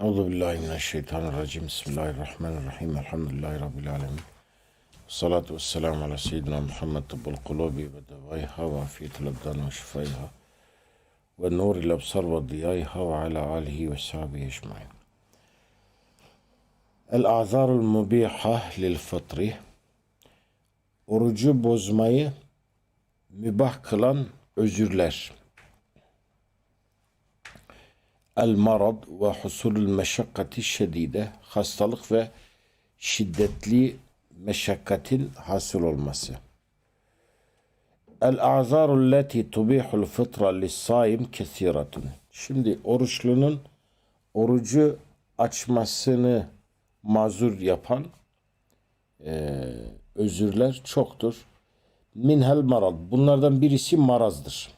Euzu billahi mineşşeytanirracim. Bismillahirrahmanirrahim. Elhamdülillahi rabbil alamin. Salatu vesselamu ala seyyidina Muhammed tıbbul kulubi ve devayha ve afiyetul abdan ve şifayha ve nuril absar ve diyayha ve ala alihi ve sahbihi ecmain. El azarul mubiha lil fıtri Orucu bozmayı mübah kılan özürler. El marad ve husulül meşakkati şedide hastalık ve şiddetli meşakkatin hasıl olması. El a'zarul leti tubihul fıtra lis-saim kesiratun. Şimdi oruçlunun orucu açmasını mazur yapan eee, özürler çoktur. Minhel marad. Bunlardan birisi marazdır.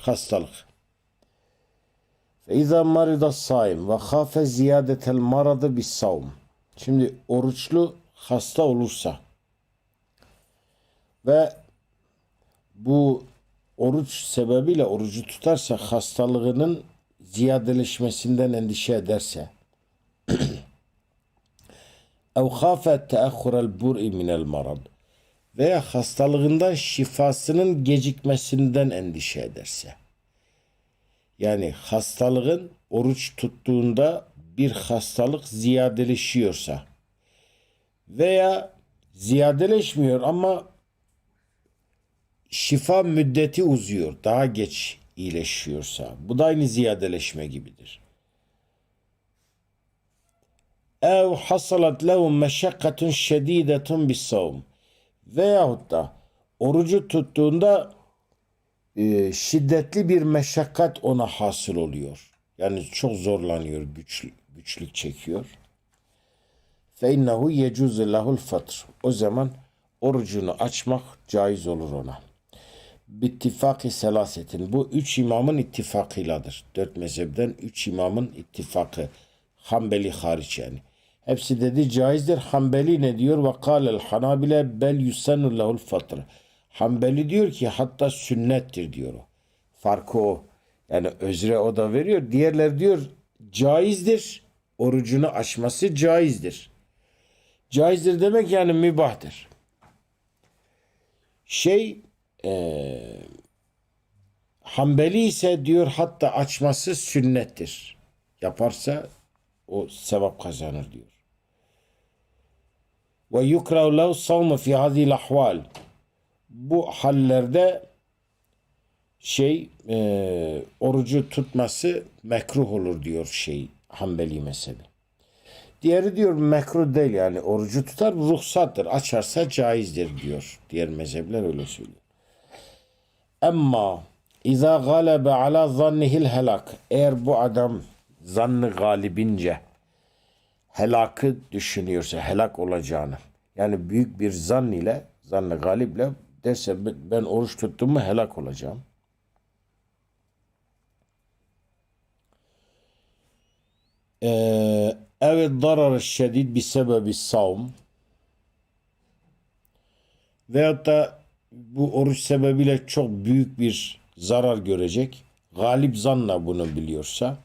Hastalık. İza marida saim ve hafe ziyadetel maradı bis savm. Şimdi oruçlu hasta olursa ve bu oruç sebebiyle orucu tutarsa hastalığının ziyadeleşmesinden endişe ederse ev hafe teahhurel bur'i minel marad veya hastalığından şifasının gecikmesinden endişe ederse yani hastalığın oruç tuttuğunda bir hastalık ziyadeleşiyorsa veya ziyadeleşmiyor ama şifa müddeti uzuyor, daha geç iyileşiyorsa bu da aynı ziyadeleşme gibidir. Ev hasalat lehu meşakkatun şedidetun bis savm veyahut da orucu tuttuğunda e, şiddetli bir meşakkat ona hasıl oluyor. Yani çok zorlanıyor, güç, güçlük çekiyor. Fe innehu yecuzu lahul fatr. O zaman orucunu açmak caiz olur ona. Bittifaki selasetin. Bu üç imamın ittifakıyladır. Dört mezhepten üç imamın ittifakı. Hanbeli hariç yani. Hepsi dedi caizdir. Hanbeli ne diyor? Ve kâlel hanabile bel yusennu lahul. Hanbeli diyor ki hatta sünnettir diyor o. Farkı o. Yani özre o da veriyor. Diğerler diyor caizdir. Orucunu açması caizdir. Caizdir demek yani mübahtır. Şey eee Hanbeli ise diyor hatta açması sünnettir. Yaparsa o sevap kazanır diyor. Ve yukrahu lehu savmu fi hadhihi ahval. Bu hallerde şey e, orucu tutması mekruh olur diyor şey Hanbeli mezhebi. Diğeri diyor mekruh değil yani orucu tutar ruhsattır. Açarsa caizdir diyor. Diğer mezhepler öyle söylüyor. Ama İza galebe ala zannihil helak. Eğer bu adam zannı galibince helakı düşünüyorsa, helak olacağını. Yani büyük bir zan ile, zannı galiple derse ben oruç tuttum mu helak olacağım. Ee, Evet darar şedid bir sebebi savm veyahut da bu oruç sebebiyle çok büyük bir zarar görecek. Galip zanla bunu biliyorsa.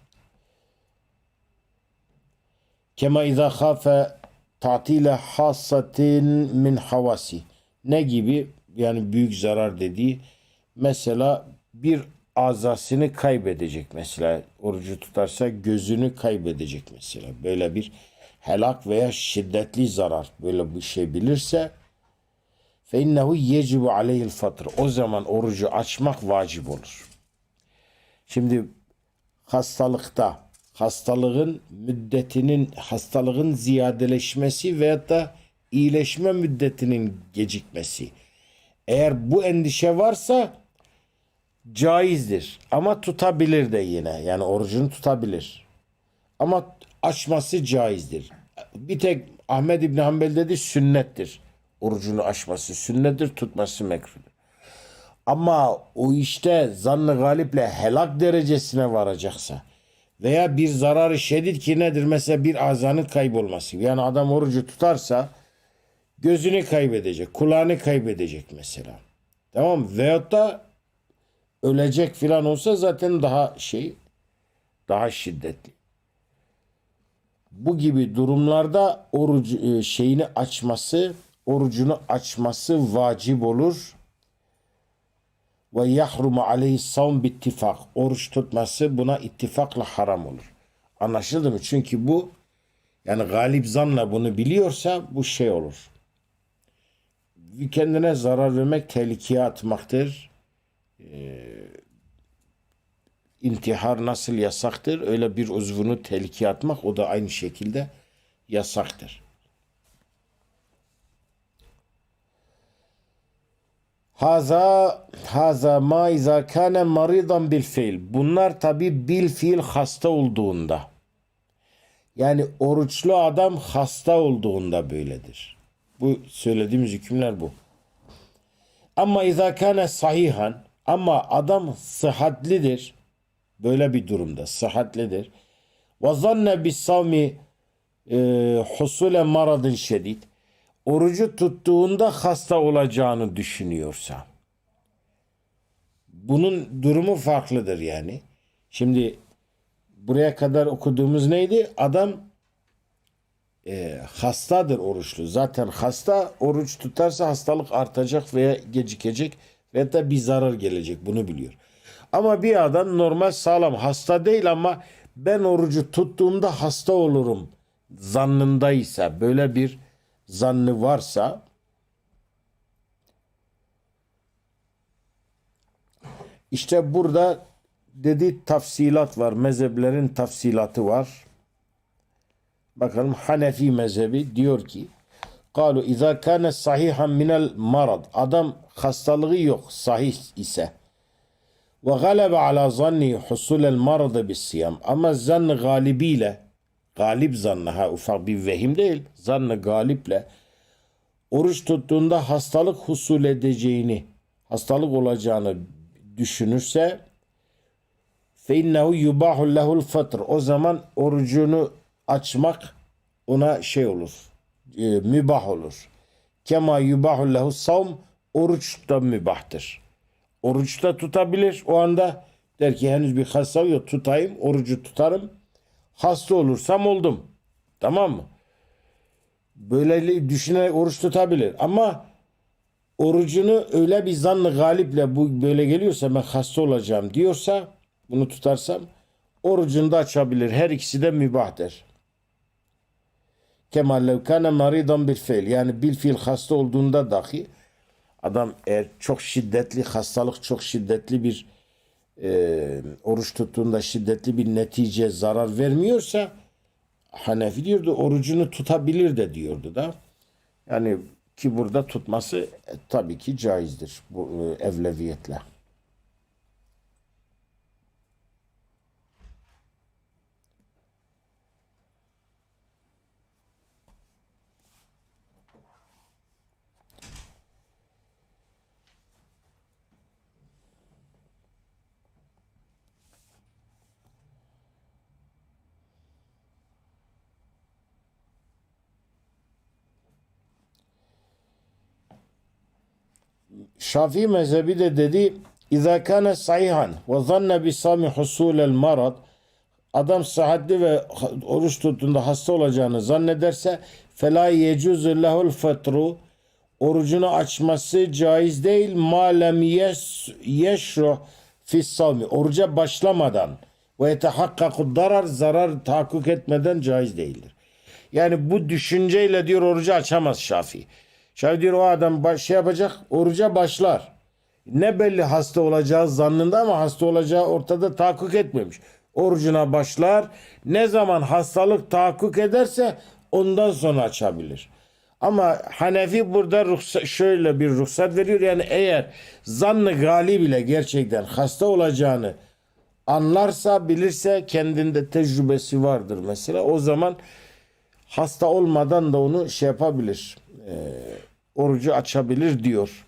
Kema izâ khâfe tatile hassatin min havasi. Ne gibi? yani büyük zarar dediği mesela bir azasını kaybedecek mesela orucu tutarsa gözünü kaybedecek mesela böyle bir helak veya şiddetli zarar böyle bir şey bilirse fe innehu yecibu aleyhil fatr o zaman orucu açmak vacip olur. Şimdi hastalıkta hastalığın müddetinin hastalığın ziyadeleşmesi veyahut da iyileşme müddetinin gecikmesi eğer bu endişe varsa caizdir ama tutabilir de yine. Yani orucunu tutabilir. Ama açması caizdir. Bir tek Ahmed İbni Hanbel dedi sünnettir. Orucunu açması sünnettir, tutması mekruhdur. Ama o işte zannı galiple helak derecesine varacaksa veya bir zararı şiddet ki nedir? Mesela bir azanın kaybolması. Yani adam orucu tutarsa gözünü kaybedecek, kulağını kaybedecek mesela. Tamam mı? Veyahut da ölecek filan olsa zaten daha şey daha şiddetli. bu gibi durumlarda orucu e, şeyini açması, orucunu açması vacip olur. Ve yahrumu aleyhi savm bittifak. Oruç tutması buna ittifakla haram olur. Anlaşıldı mı? Çünkü bu yani galip zanla bunu biliyorsa bu şey olur. Kendine zarar vermek tehlikeye atmaktır. intihar nasıl yasaktır? Öyle bir uzvunu tehlikeye atmak o da aynı şekilde yasaktır. Haza haza ma iza kana maridan bil fiil. Bunlar tabi bil fiil hasta olduğunda. Yani oruçlu adam hasta olduğunda böyledir. Bu söylediğimiz hükümler bu. Ama kana sahihan ama adam sıhhatlidir. Böyle bir durumda sıhhatlidir. Ve zanne bis savmi e, husule maradın şedid. Orucu tuttuğunda hasta olacağını düşünüyorsa. Bunun durumu farklıdır yani. Şimdi buraya kadar okuduğumuz neydi? Adam e, hastadır oruçlu. Zaten hasta oruç tutarsa hastalık artacak veya gecikecek ve da bir zarar gelecek. Bunu biliyor. Ama bir adam normal sağlam hasta değil ama ben orucu tuttuğumda hasta olurum zannındaysa böyle bir zannı varsa işte burada dedi tafsilat var. Mezheplerin tafsilatı var. Bakalım Hanefi mezhebi diyor ki Kalu izâ kâne sahihan minel marad. Adam hastalığı yok sahih ise. Ve galebe ala zanni husulel marada bis siyam. Ama zannı galibiyle galip zannı ha ufak bir vehim değil. Zannı galiple oruç tuttuğunda hastalık husul edeceğini, hastalık olacağını düşünürse fe innehu yubahu lehul fatr. O zaman orucunu açmak ona şey olur e, mübah olur. Kema yubahu lehu savm oruç da mübahtır. Oruç da tutabilir o anda der ki henüz bir hastalık yok tutayım orucu tutarım. Hasta olursam oldum. Tamam mı? Böyle düşünerek oruç tutabilir ama orucunu öyle bir zannı galiple bu böyle geliyorsa ben hasta olacağım diyorsa bunu tutarsam orucunu da açabilir. Her ikisi de mübahtır. Kemal lev kana maridan bil fiil. Yani bil fiil hasta olduğunda dahi adam eğer çok şiddetli hastalık çok şiddetli bir e, oruç tuttuğunda şiddetli bir netice zarar vermiyorsa Hanefi diyordu orucunu tutabilir de diyordu da. Yani ki burada tutması e, tabii ki caizdir bu e, evleviyetle. Şafii mezhebi de dedi İza kana sahihan ve zanne bi sami husulel marad adam sıhhatli ve oruç tuttuğunda hasta olacağını zannederse fela yecuzu lehul fetru orucunu açması caiz değil malem yes, yeşru fis savmi oruca başlamadan ve yetehakkaku darar zarar tahakkuk etmeden caiz değildir. Yani bu düşünceyle diyor orucu açamaz Şafii. Şöyle diyor o adam baş, şey yapacak oruca başlar. Ne belli hasta olacağı zannında ama hasta olacağı ortada tahakkuk etmemiş. Orucuna başlar. Ne zaman hastalık tahakkuk ederse ondan sonra açabilir. Ama Hanefi burada ruhsat, şöyle bir ruhsat veriyor. Yani eğer zannı galib ile gerçekten hasta olacağını anlarsa, bilirse kendinde tecrübesi vardır mesela. O zaman hasta olmadan da onu şey yapabilir E, orucu açabilir diyor.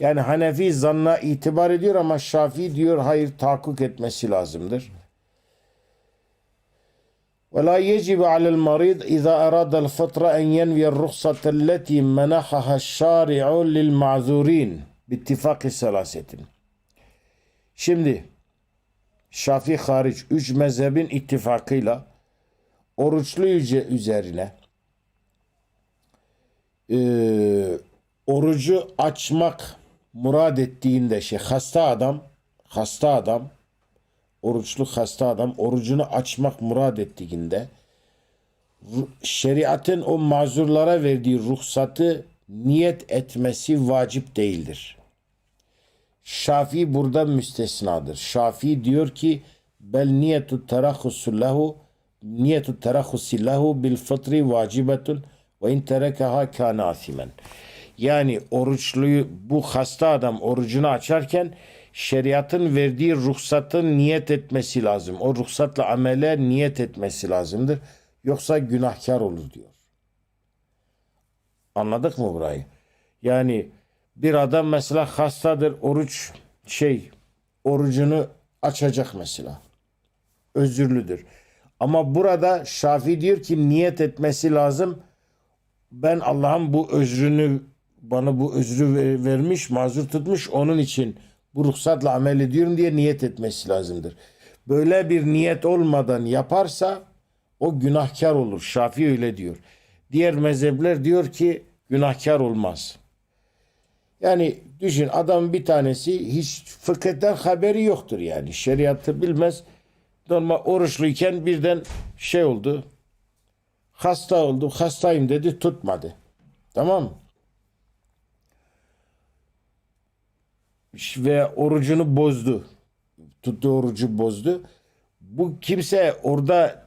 Yani Hanefi zanna itibar ediyor ama Şafii diyor hayır tahakkuk etmesi lazımdır. ولا يجب على المريض إذا أراد الفطرة أن ينوي الرخصة التي منحها الشارع للمعذورين باتفاق سلاسة. Şimdi Şafii hariç üç mezhebin ittifakıyla oruçlu üce- üzerine e, orucu açmak murad ettiğinde şey hasta adam hasta adam oruçlu hasta adam orucunu açmak murad ettiğinde şeriatın o mazurlara verdiği ruhsatı niyet etmesi vacip değildir. Şafii burada müstesnadır. Şafii diyor ki bel niyetu terakhusu lehu niyetu terakhusi lehu bil fıtri vacibetun ve in terekaha kana asimen. Yani oruçluyu bu hasta adam orucunu açarken şeriatın verdiği ruhsatın niyet etmesi lazım. O ruhsatla amele niyet etmesi lazımdır. Yoksa günahkar olur diyor. Anladık mı burayı? Yani bir adam mesela hastadır, oruç şey, orucunu açacak mesela. Özürlüdür. Ama burada Şafii diyor ki niyet etmesi lazım. Ben Allah'ın bu özrünü bana bu özrü ver- vermiş, mazur tutmuş. Onun için bu ruhsatla amel ediyorum diye niyet etmesi lazımdır. Böyle bir niyet olmadan yaparsa o günahkar olur. Şafii öyle diyor. Diğer mezhepler diyor ki günahkar olmaz. Yani düşün adam bir tanesi hiç fıkıhtan haberi yoktur yani. Şeriatı bilmez. Normal oruçluyken birden şey oldu. Hasta oldu. Hastayım dedi tutmadı. Tamam? Ve orucunu bozdu. Tuttuğu orucu bozdu. Bu kimse orada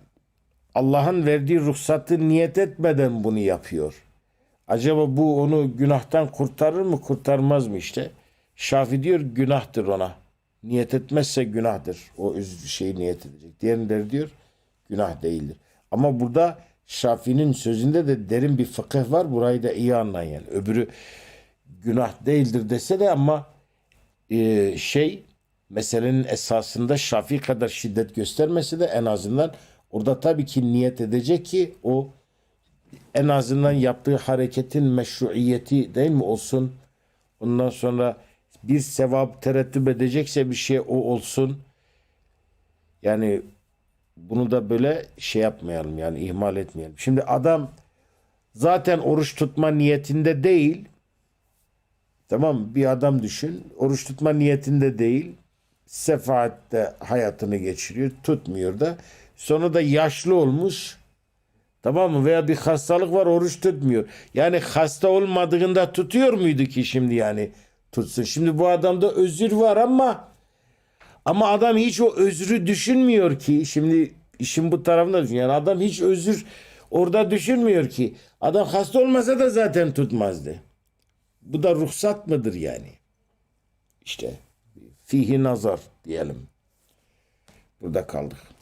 Allah'ın verdiği ruhsatı niyet etmeden bunu yapıyor. Acaba bu onu günahtan kurtarır mı kurtarmaz mı işte? Şafi diyor günahtır ona. Niyet etmezse günahtır. O şeyi niyet edecek. Diğerleri diyor günah değildir. Ama burada Şafi'nin sözünde de derin bir fıkıh var. Burayı da iyi anlayın. Yani. Öbürü günah değildir dese de ama e, şey meselenin esasında Şafii kadar şiddet göstermese de en azından orada tabii ki niyet edecek ki o en azından yaptığı hareketin meşruiyeti değil mi olsun. Ondan sonra bir sevap terettüp edecekse bir şey o olsun. Yani bunu da böyle şey yapmayalım yani ihmal etmeyelim. Şimdi adam zaten oruç tutma niyetinde değil. Tamam bir adam düşün. Oruç tutma niyetinde değil. Sefaatte hayatını geçiriyor. Tutmuyor da. Sonra da yaşlı olmuş. Tamam mı? Veya bir hastalık var oruç tutmuyor. Yani hasta olmadığında tutuyor muydu ki şimdi yani tutsun. Şimdi bu adamda özür var ama ama adam hiç o özrü düşünmüyor ki. Şimdi işin bu tarafında düşün. Yani adam hiç özür orada düşünmüyor ki. Adam hasta olmasa da zaten tutmazdı. Bu da ruhsat mıdır yani? İşte fihi nazar diyelim. Burada kaldık.